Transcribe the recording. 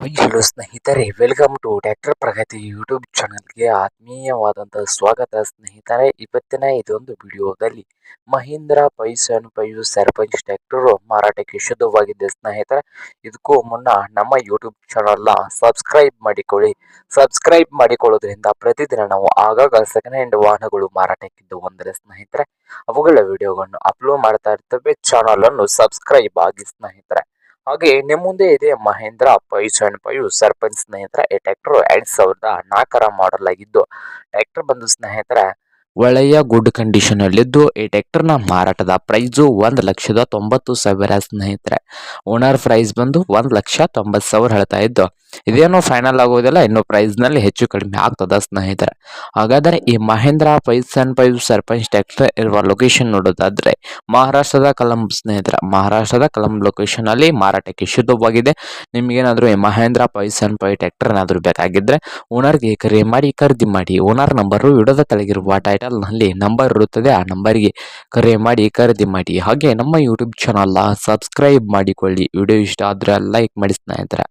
Hello ಸ್ನೇಹಿತರೆ, welcome to tractor Pragati YouTube ಚಾನಲ್ಗೆ ಆತ್ಮೀಯವಾದಂಥ ಸ್ವಾಗತ ಸ್ನೇಹಿತರೆ. ಇವತ್ತಿನ ಇದೊಂದು ವಿಡಿಯೋದಲ್ಲಿ Mahindra five seven five Sarpanch tractor ಮಾರಾಟಕ್ಕೆ ಶುದ್ಧವಾಗಿದೆ ಸ್ನೇಹಿತರೆ. ಇದಕ್ಕೂ ಮುನ್ನ ನಮ್ಮ ಯೂಟ್ಯೂಬ್ ಚಾನಲ್ನ ಸಬ್ಸ್ಕ್ರೈಬ್ ಮಾಡಿಕೊಳ್ಳಿ. ಸಬ್ಸ್ಕ್ರೈಬ್ ಮಾಡಿಕೊಳ್ಳೋದ್ರಿಂದ ಪ್ರತಿದಿನ ನಾವು ಆಗಾಗ ಸೆಕೆಂಡ್ ಹ್ಯಾಂಡ್ ವಾಹನಗಳು ಮಾರಾಟಕ್ಕಿದ್ದು ಒಂದರೆ ಸ್ನೇಹಿತರೆ, ಅವುಗಳ ವಿಡಿಯೋಗಳನ್ನು ಅಪ್ಲೋಡ್ ಮಾಡ್ತಾ ಇರ್ತವೆ. ಚಾನಲನ್ನು ಸಬ್ಸ್ಕ್ರೈಬ್ ಆಗಿ ಸ್ನೇಹಿತರೆ. ಹಾಗೆ ನಿಮ್ಮ ಮುಂದೆ ಇದೆ ಮಹೇಂದ್ರ ಸೆವೆನ್ ಫೈವ್ ಸರ್ಪಂಚ್ ಸ್ನೇಹಿತರ ಈ ಟ್ರ್ಯಾಕ್ಟರ್ ಎರಡ್ ಸಾವಿರದ ನಾಲ್ಕರ ಮಾಡಲ್ ಆಗಿದ್ದು, ಟ್ರ್ಯಾಕ್ಟರ್ ಬಂದು ಸ್ನೇಹಿತರ, ಒಳ್ಳೆಯ ಗುಡ್ ಕಂಡೀಷನ್ ಅಲ್ಲಿದ್ದು, ಈ ಟ್ರ್ಯಾಕ್ಟರ್ನ ಮಾರಾಟದ ಪ್ರೈಸು ಒಂದ್ ಲಕ್ಷದ ತೊಂಬತ್ತು ಸಾವಿರ ಸ್ನೇಹಿತರೆ. ಓನರ್ ಪ್ರೈಸ್ ಬಂದು ಒಂದ್ ಲಕ್ಷ ತೊಂಬತ್ತು ಸಾವಿರ ಹೇಳ್ತಾ ಇದ್ದು ಇದೇನು ಫೈನಲ್ ಆಗೋದಿಲ್ಲ, ಇನ್ನು ಪ್ರೈಸ್ನಲ್ಲಿ ಹೆಚ್ಚು ಕಡಿಮೆ ಆಗ್ತದ ಸ್ನೇಹಿತರೆ. ಹಾಗಾದರೆ ಈ Mahindra five seven five Sarpanch tractor ಇರುವ ಲೊಕೇಶನ್ ನೋಡೋದಾದ್ರೆ, ಮಹಾರಾಷ್ಟ್ರದ ಕಲಂ ಸ್ನೇಹಿತರೆ, ಮಹಾರಾಷ್ಟ್ರದ ಕಲಂ ಲೊಕೇಶನ್ ಅಲ್ಲಿ ಮಾರಾಟಕ್ಕೆ ಶುದ್ಧವಾಗಿದೆ. ನಿಮಗೇನಾದರೂ ಈ Mahindra five seven five tractor ಏನಾದರೂ ಬೇಕಾಗಿದ್ರೆ, ಓನರ್ಗೆ ಕರೆ ಮಾಡಿ, ಖರೀದಿ ಮಾಡಿ, ಓನರ್ ನಂಬರು ಇಡೋದ ಕೆಳಗಿರುವ ಟೈಟಲ್ನಲ್ಲಿ ನಂಬರ್ ಇರುತ್ತದೆ, ಆ ನಂಬರ್ಗೆ ಕರೆ ಮಾಡಿ, ಖರೀದಿ ಮಾಡಿ. ಹಾಗೆ ನಮ್ಮ ಯೂಟ್ಯೂಬ್ ಚಾನಲ್ ಸಬ್ಸ್ಕ್ರೈಬ್ ಮಾಡಿಕೊಳ್ಳಿ. ವಿಡಿಯೋ ಇಷ್ಟ ಆದ್ರೆ ಲೈಕ್ ಮಾಡಿ ಸ್ನೇಹಿತರೆ.